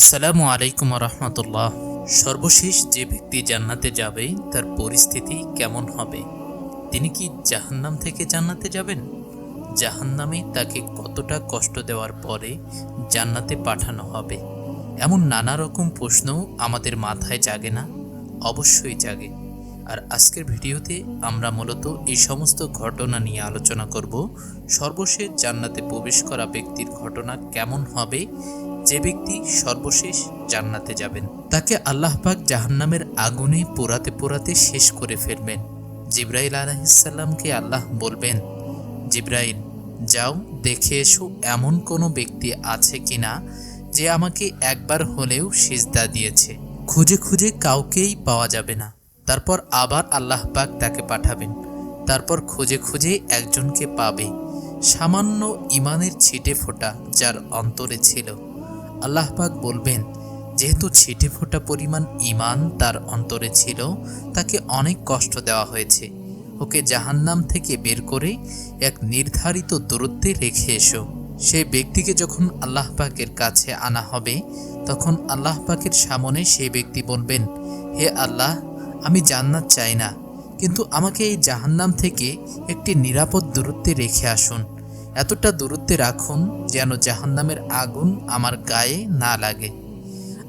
আসসালামু আলাইকুম রহমতুল্লাহ সর্বশেষ যে ব্যক্তি জান্নাতে যাবে, তার পরিস্থিতি কেমন হবে? তিনি কি জাহান্নাম থেকে জান্নাতে যাবেন? জাহান্নামে তাকে কতটা কষ্ট দেওয়ার পরে জান্নাতে পাঠানো হবে? এমন নানা রকম প্রশ্ন আমাদের মাথায় জাগে না, অবশ্যই জাগে। আর আজকের ভিডিওতে আমরা মূলত এই সমস্ত ঘটনা নিয়ে আলোচনা করব। সর্বশেষ জান্নাতে প্রবেশ করা ব্যক্তির ঘটনা কেমন হবে যে ব্যক্তি সর্বশেষ জান্নাতে যাবেন, তাকে আল্লাহ পাক জাহান্নামের আগুনে পোড়াতে পোড়াতে শেষ করে ফেলবেন। জিব্রাইল আলাহিসাল্লামকে আল্লাহ বলবেন, জিব্রাইল, যাও দেখে এসো এমন কোনো ব্যক্তি আছে কি না যে আমাকে একবার হলেও সিজদা দিয়েছে। খুঁজে খুঁজে কাউকেই পাওয়া যাবে না। তারপর আবার আল্লাহ পাক তাকে পাঠাবেন। তারপর খুঁজে খুঁজে একজনকে পাবে। সামান্য ইমানের ছিটে ফোঁটা যার অন্তরে ছিল। আল্লাহ পাক বলবেন, যেহেতু ছিটে ফোঁটা পরিমাণ ইমান তার অন্তরে ছিল, তাকে অনেক কষ্ট দেওয়া হয়েছে। ওকে জাহান্নাম থেকে বের করে এক নির্ধারিত দূরত্বে রেখে এসো। সেই ব্যক্তিকে যখন আল্লাহ পাকের কাছে আনা হবে, তখন আল্লাহ পাকের সামনে সেই ব্যক্তি বলবেন, হে আল্লাহ, আমি জান্নাত চাই না। কিন্তু আমাকে এই জাহান্নাম থেকে একটি নিরাপদ দূরত্বে রেখে আসুন। এতটা দূরত্বে রাখুন যেন জাহান্নামের আগুন আমার গায়ে না লাগে।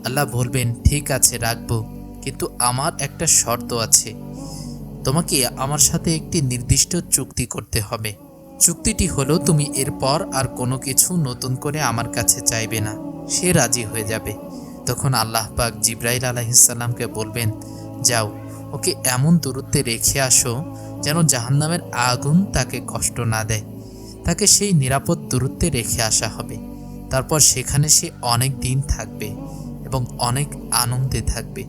আল্লাহ বলবেন, ঠিক আছে, রাখব, কিন্তু আমার একটা শর্ত আছে। তোমাকে আমার সাথে একটি নির্দিষ্ট চুক্তি করতে হবে। চুক্তিটি হলো, তুমি এরপর আর কোনো কিছু নতুন করে আমার কাছে চাইবে না। সে রাজি হয়ে যাবে। তখন আল্লাহ পাক জিব্রাইল আলাহিসাল্লামকে বলবেন, যাও, ওকে এমন দূরত্বে রেখে আসো যেন জাহান্নামের আগুন তাকে কষ্ট না দেয়। তাকে সেই নিরাপদ দূরত্বে রেখে আসা হবে। তারপর সেখানে সে অনেক দিন থাকবে এবং অনেক আনন্দে থাকবে।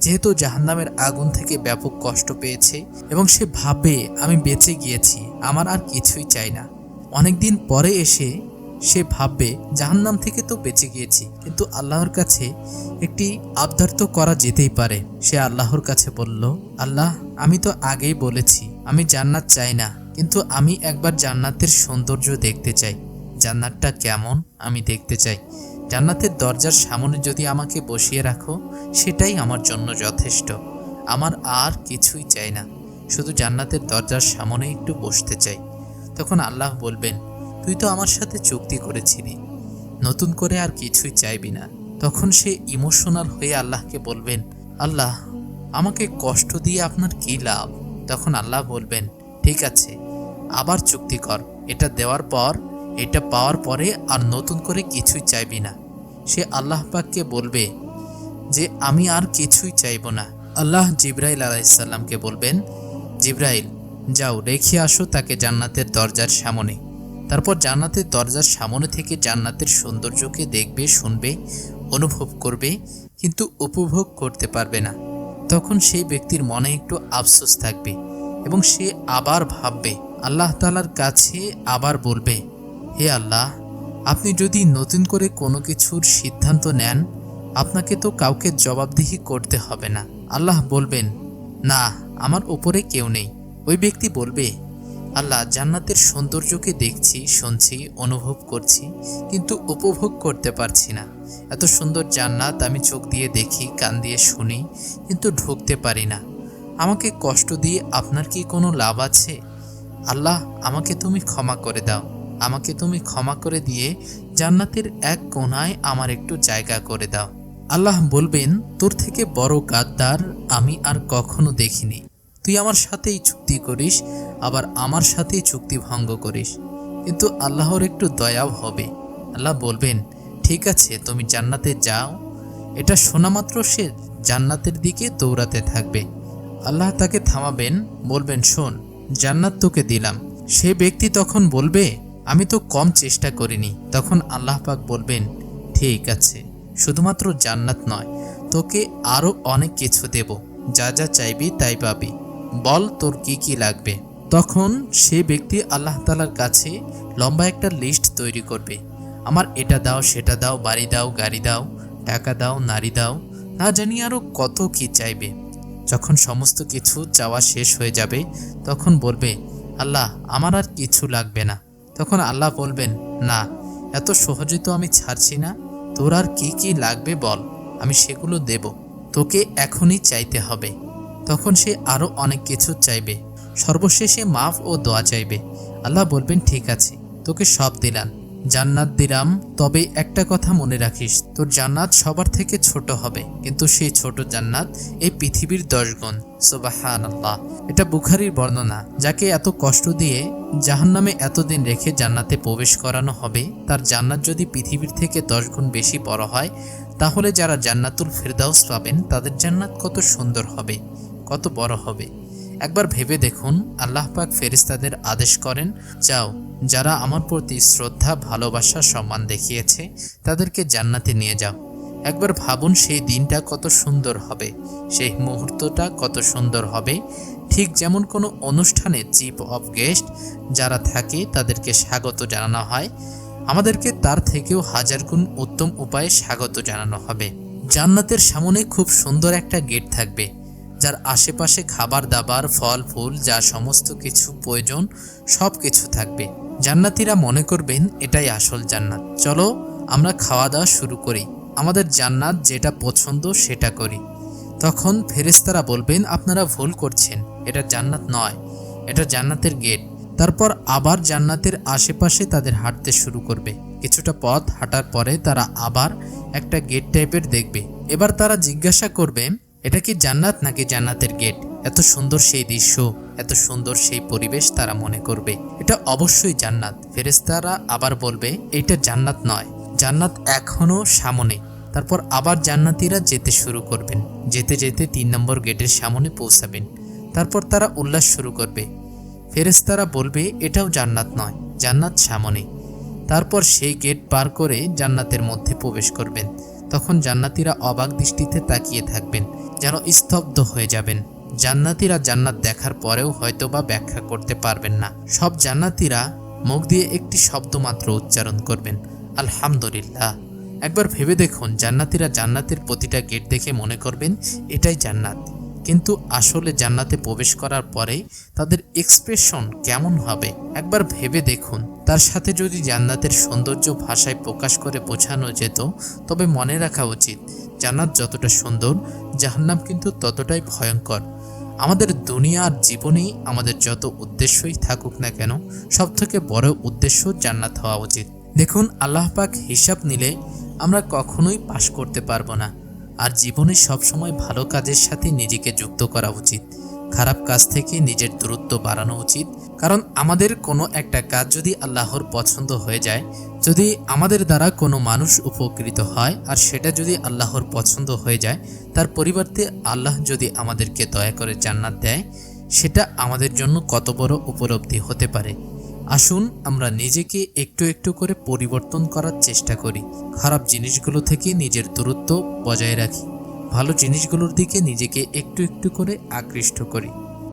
যেহেতু জাহান্নামের আগুন থেকে ব্যাপক কষ্ট পেয়েছে এবং সে ভাবে, আমি বেঁচে গিয়েছি, আমার আর কিছুই চাই না। অনেক দিন পরে এসে সে ভাববে জাহান্নাম থেকে তো বেঁচে গিয়েছি, কিন্তু আল্লাহর কাছে একটি আবদার তো করা যেতেই পারে। সে আল্লাহর কাছে বলল, আল্লাহ, আমি তো আগেই বলেছি, আমি জান্নাত চাই না। কিন্তু আমি একবার জান্নাতের সৌন্দর্য দেখতে চাই। জান্নাতটা কেমন আমি দেখতে চাই। জান্নাতের দরজার সামনে যদি আমাকে বসিয়ে রাখো, সেটাই আমার জন্য যথেষ্ট। আমার আর কিছুই চাই না। শুধু জান্নাতের দরজার সামনে একটু বসতে চাই। তখন আল্লাহ বলবেন, তুই তো আমার সাথে চুক্তি করেছিলি। নতুন করে আর কিছুই চাইবি না। তখন সে ইমোশনাল হয়ে আল্লাহকে বলবেন, আল্লাহ, আমাকে কষ্ট দিয়ে আপনার কী লাভ? তখন আল্লাহ বলবেন ঠিক আছে, আবার চুক্তি কর। এটা দেওয়ার পর, এটা পাওয়ার পরে আর নতুন করে কিছুই চাইবি না। সে আল্লাহ পাককে বলবে যে, আমি আর কিছুই চাইব না। আল্লাহ জিব্রাইল আলাইসাল্লামকে বলবেন, জিব্রাইল, যাও, রেখে আসো তাকে জান্নাতের দরজার সামনে। তারপর জান্নাতের দরজার সামনে থেকে জান্নাতের সৌন্দর্যকে দেখবে, শুনবে, অনুভব করবে, কিন্তু উপভোগ করতে পারবে না। তখন সেই ব্যক্তির মনে একটু আফসোস থাকবে। এবং সে আবার ভাববে, আল্লাহ তালার কাছে আবার বলবে, হে আল্লাহ, আপনি যদি নতুন করে কোনো কিছুর সিদ্ধান্ত নেন, আপনাকে তো কাউকে জবাবদিহি করতে হবে না। আল্লাহ বলবেন, না, আমার ওপরে কেউ নেই। ওই ব্যক্তি বলবে, আল্লাহ, জান্নাতের সৌন্দর্যকে দেখছি, শুনছি, অনুভব করছি, কিন্তু উপভোগ করতে পারছি না। এত সুন্দর জান্নাত আমি চোখ দিয়ে দেখি, কান দিয়ে শুনি, কিন্তু ঢুকতে পারি না। আমাকে কষ্ট দিয়ে আপনার কি কোনো লাভ আছে? আল্লাহ, আমাকে তুমি ক্ষমা করে দাও। আমাকে তুমি ক্ষমা করে দিয়ে জান্নাতের এক কোনায় আমার একটু জায়গা করে দাও। আল্লাহ বলবেন, তোর থেকে বড় গাদ্দার আমি আর কখনো দেখিনি। তুই আমার সাথেই চুক্তি করিস, আবার আমার সাথেই চুক্তি ভঙ্গ করিস। কিন্তু আল্লাহর একটু দয়াও হবে। আল্লাহ বলবেন, ঠিক আছে, তুমি জান্নাতে যাও। এটা শোনা মাত্র সে জান্নাতের দিকে দৌড়াতে থাকবে। আল্লাহ তাকে থামাবেন, বলবেন, শোন, জান্নাত তোকে দিলাম। সে ব্যক্তি তখন বলবে, আমি তো কম চেষ্টা করিনি। তখন আল্লাহ পাক বলবেন, ঠিক আছে, শুধুমাত্র জান্নাত নয়, তোকে আরও অনেক কিছু দেব। যা যা চাইবি তাই পাবি। বল তোর কি কি লাগবে? তখন সে ব্যক্তি আল্লাহ তালার কাছে লম্বা একটা লিস্ট তৈরি করবে। আমার এটা দাও, সেটা দাও, বাড়ি দাও, গাড়ি দাও, টাকা দাও, নারী দাও, না জানি আরও কত কি চাইবে। যখন সমস্ত কিছু চাওয়া শেষ হয়ে যাবে, তখন বলবে, আল্লাহ, আমার আর কিছু লাগবে না। তখন আল্লাহ বলবেন, না, এত সহজে তো আমি ছাড়ছি না। তোর আর কি কি লাগবে বল, আমি সেগুলো দেব। তোকে এখনই চাইতে হবে। তখন সে আরও অনেক কিছু চাইবে। সর্বশেষে মাফ ও দোয়া চাইবে। আল্লাহ বলবেন, ঠিক আছে, তোকে সব দিলাম। জান্নাত দিলাম, তবে একটা কথা মনে রাখিস, তোর জান্নাত সবার থেকে ছোট হবে, কিন্তু সেই ছোট জান্নাত এই পৃথিবীর দশ গুণ। সুবাহান আল্লাহ এটা বুখারির বর্ণনা, যাকে এত কষ্ট দিয়ে জাহান্নামে এতদিন রেখে জান্নাতে প্রবেশ করানো হবে, তার জান্নাত যদি পৃথিবীর থেকে দশ গুণ বেশি বড় হয়, তাহলে যারা জান্নাতুল ফেরদাউস পাবেন, তাদের জান্নাত কত সুন্দর হবে, কত বড় হবে। একবার ভেবে দেখুন, আল্লাহ পাক ফেরিস্তাদের আদেশ করেন, যাও, যারা আমার প্রতি শ্রদ্ধা, ভালোবাসা, সম্মান দেখিয়েছে, তাদেরকে জান্নাতে নিয়ে যাও। একবার ভাবুন সেই দিনটা কত সুন্দর হবে, সেই মুহূর্তটা কত সুন্দর হবে। ঠিক যেমন কোনো অনুষ্ঠানে চিফ অফ গেস্ট যারা থাকে, তাদেরকে স্বাগত জানানো হয়। আমাদেরকে তার থেকেও হাজার গুণ উত্তম উপায়ে স্বাগত জানানো হবে। জান্নাতের সামনে খুব সুন্দর একটা গেট থাকবে। যার আশেপাশে খাবার দাবার, ফল, ফুল, যা সমস্ত কিছু প্রয়োজন, সব কিছু থাকবে। জান্নাতিরা মনে করবেন এটাই আসল জান্নাত। চলো, আমরা খাওয়া দাওয়া শুরু করি। আমাদের জান্নাত যেটা পছন্দ, সেটা করি। তখন ফেরেস্তারা বলবেন, আপনারা ভুল করছেন। এটা জান্নাত নয়। এটা জান্নাতের গেট। তারপর আবার জান্নাতের আশেপাশে তাদের হাঁটতে শুরু করবে। কিছুটা পথ হাঁটার পরে তারা আবার একটা গেট টাইপের দেখবে। এবার তারা জিজ্ঞাসা করবে এটা কি জান্নাত নাকি জান্নাতের গেট? এত সুন্দর সেই দৃশ্য, এত সুন্দর সেই পরিবেশ তারা মনে করবে। এটা অবশ্যই জান্নাত। ফেরেস্তারা আবার বলবে, এটা জান্নাত নয়। জান্নাত এখনও সামনে। তারপর আবার জান্নাতিরা যেতে শুরু করবেন। যেতে যেতে তিন নম্বর গেটের সামনে পৌঁছাবেন। তারপর তারা উল্লাস শুরু করবে। ফেরেস্তারা বলবে, এটাও জান্নাত নয়। জান্নাত সামনে। তারপর সেই গেট পার করে জান্নাতের মধ্যে প্রবেশ করবেন। তখন জান্নাতিরা অবাক দৃষ্টিতে তাকিয়ে থাকবেন, যেন স্তব্ধ হয়ে যাবেন। জান্নাতিরা জান্নাত দেখার পরেও হয়তোবা ব্যাখ্যা করতে পারবেন না। সব জান্নাতিরা মুখ দিয়ে একটি শব্দ মাত্র উচ্চারণ করবেন, আলহামদুলিল্লাহ। একবার ভেবে দেখুন, জান্নাতিরা জান্নাতের প্রতিটা গেট দেখে মনে করবেন, এটাই জান্নাত। কিন্তু আসলে জান্নাতে প্রবেশ করার পরে তাদের এক্সপ্রেশন কেমন হবে? একবার ভেবে দেখুন। তার সাথে যদি জান্নাতের সৌন্দর্য ভাষায় প্রকাশ করে বোঝানো যেত, তবে মনে রাখা উচিত, জান্নাত যতটা সুন্দর, জাহান্নাম কিন্তু ততটাই ভয়ঙ্কর। আমাদের দুনিয়ার জীবনেই আমাদের যত উদ্দেশ্যই থাকুক না কেন, সব থেকে বড় উদ্দেশ্য জান্নাত হওয়া উচিত। দেখুন, আল্লাহ পাক হিসাব নিলে আমরা কখনোই পাশ করতে পারব না। আর জীবনে সবসময় ভালো কাজের সাথে নিজেকে যুক্ত করা উচিত। খারাপ কাজ থেকে নিজের দূরত্ব বাড়ানো উচিত। কারণ আমাদের কোনো একটা কাজ যদি আল্লাহর পছন্দ হয়ে যায়, যদি আমাদের দ্বারা কোনো মানুষ উপকৃত হয় আর সেটা যদি আল্লাহর পছন্দ হয়ে যায়, তার পরিবর্তে আল্লাহ যদি আমাদেরকে দয়া করে জান্নাত দেয়, সেটা আমাদের জন্য কত বড় উপলব্ধি হতে পারে। আসুন আমরা নিজেকে একটু একটু করে পরিবর্তন করার চেষ্টা করি। খারাপ জিনিসগুলো থেকে নিজের দূরত্ব বজায় রাখি। ভালো জিনিসগুলোর দিকে নিজেকে একটু একটু করে আকৃষ্ট করি।